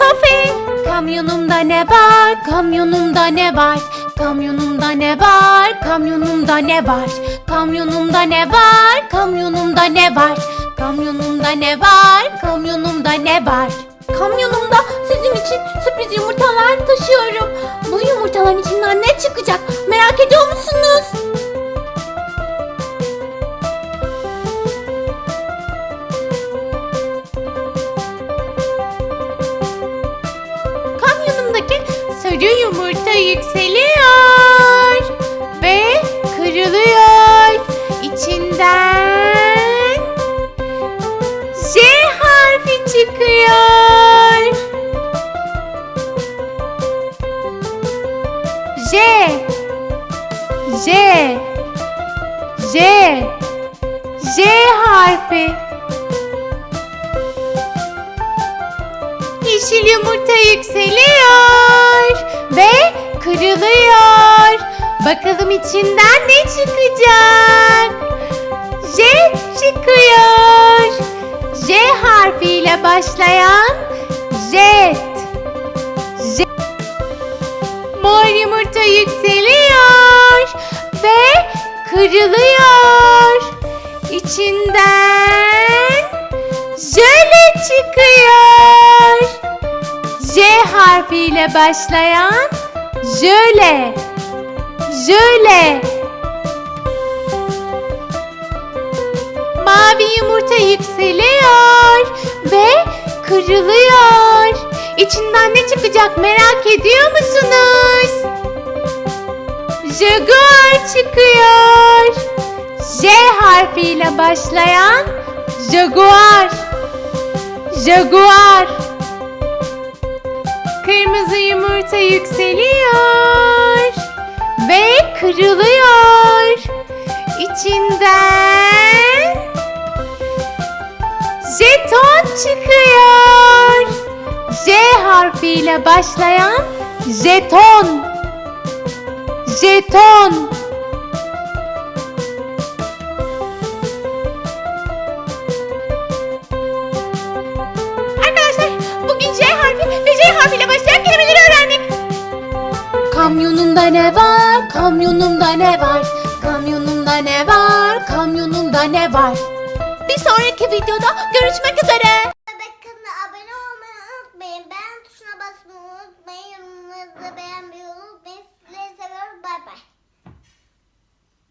Tofi Kamyonumda ne var? Kamyonumda ne var? Kamyonumda ne var? Kamyonumda ne var? Kamyonumda ne var? Kamyonumda ne var? Kamyonumda ne var? Kamyonumda ne var? Kamyonumda sizin için sürpriz yumurtalar taşıyorum. Bu yumurtaların içinden ne çıkacak sarı yumurta yükseliyor ve kırılıyor. İçinden J harfi çıkıyor. J J J J harfi Yeşil yumurta yükseliyor ve kırılıyor. Bakalım içinden ne çıkacak? J çıkıyor. J harfiyle başlayan jet. J. Mor yumurta yükseliyor ve kırılıyor. İçinden jöle çıkıyor. J harfiyle başlayan jöle. Jöle. Mavi yumurta yükseliyor ve kırılıyor. İçinden ne çıkacak merak ediyor musunuz? Jaguar çıkıyor. J harfiyle başlayan Jaguar. Jaguar. Kırmızı yumurta yükseliyor ve kırılıyor. İçinden jeton çıkıyor. J harfiyle başlayan jeton. Jeton. ne var? Kamyonumda ne var? Kamyonumda ne var? Kamyonumda ne var? Bir sonraki videoda görüşmek üzere. Kanalına abone olmayı unutmayın. Beğen tuşuna basmayı unutmayın. Yorumlarınızı beğenmeyi